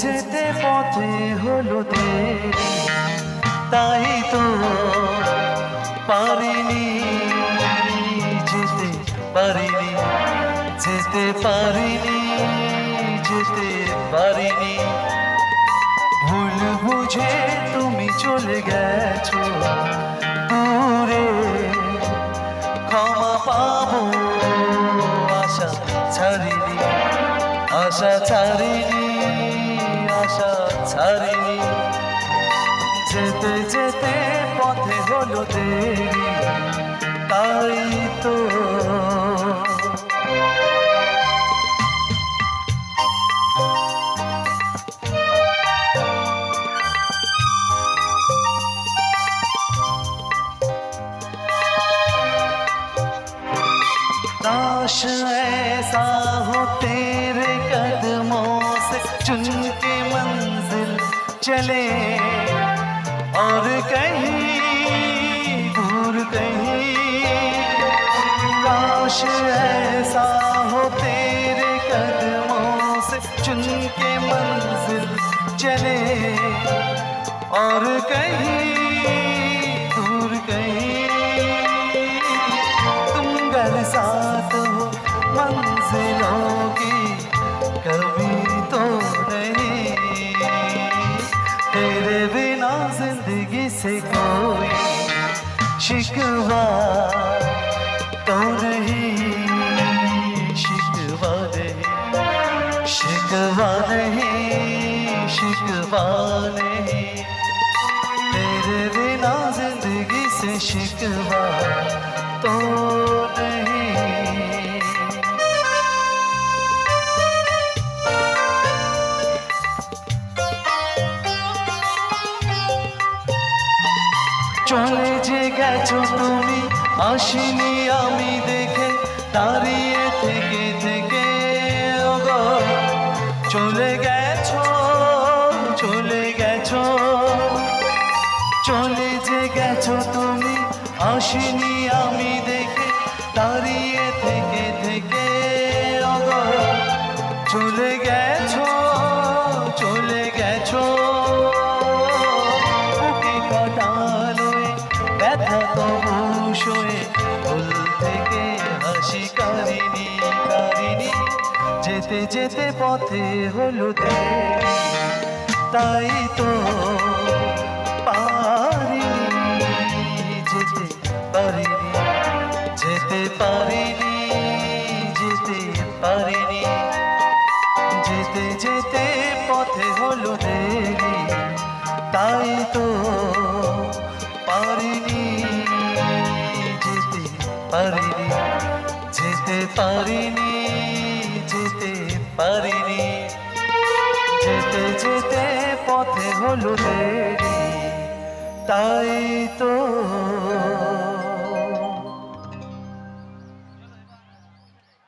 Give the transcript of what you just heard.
যেতে পথে হলোতে তাই তো পারিনি। যেতে পারিনি যেতে পারিনি যেতে পারিনি। ভুল বুঝে তুমি চলে গেছো, দূরে ক্ষমা পাবো, আশা ছাড়িনি আশা ছাড়িনি। আশা ছাড়িনি যেতে যেতে পথে হলো দেরি তাই তো काश ऐसा हो चले और कहीं दूर कहीं। काश ऐसा हो तेरे कदमों से चुन के मंजिल चले और कहीं दूर कहीं। तुम घर साथ हो मंजिलों की से कोई शिकवा तो नहीं, शिकवा नहीं शिकवा नहीं शिकवा नहीं। तेरे बिना ज़िंदगी से शिकवा तो नहीं। চলে যে গেছো তুমি, আসিনি আমি দেখে, দাঁড়িয়ে থেকে থেকে। ওগো, চলে গেছো চলে গেছো। চলে যে গেছো তুমি, আসিনি আমি দেখে, দাঁড়িয়ে থেকে থেকে। ওগো, চলে গেছো যেতে যেতে পথে হলো দেরি তাই তো পারিনি যেতে পারিনি যেতে পারিনি যেতে পারিনি। যেতে যেতে পথে হলো দেরি তাই তো পারিনি যেতে পারিনি যেতে পারিনি যেতে পারিনি যেতে যেতে পথে হলো তাই তো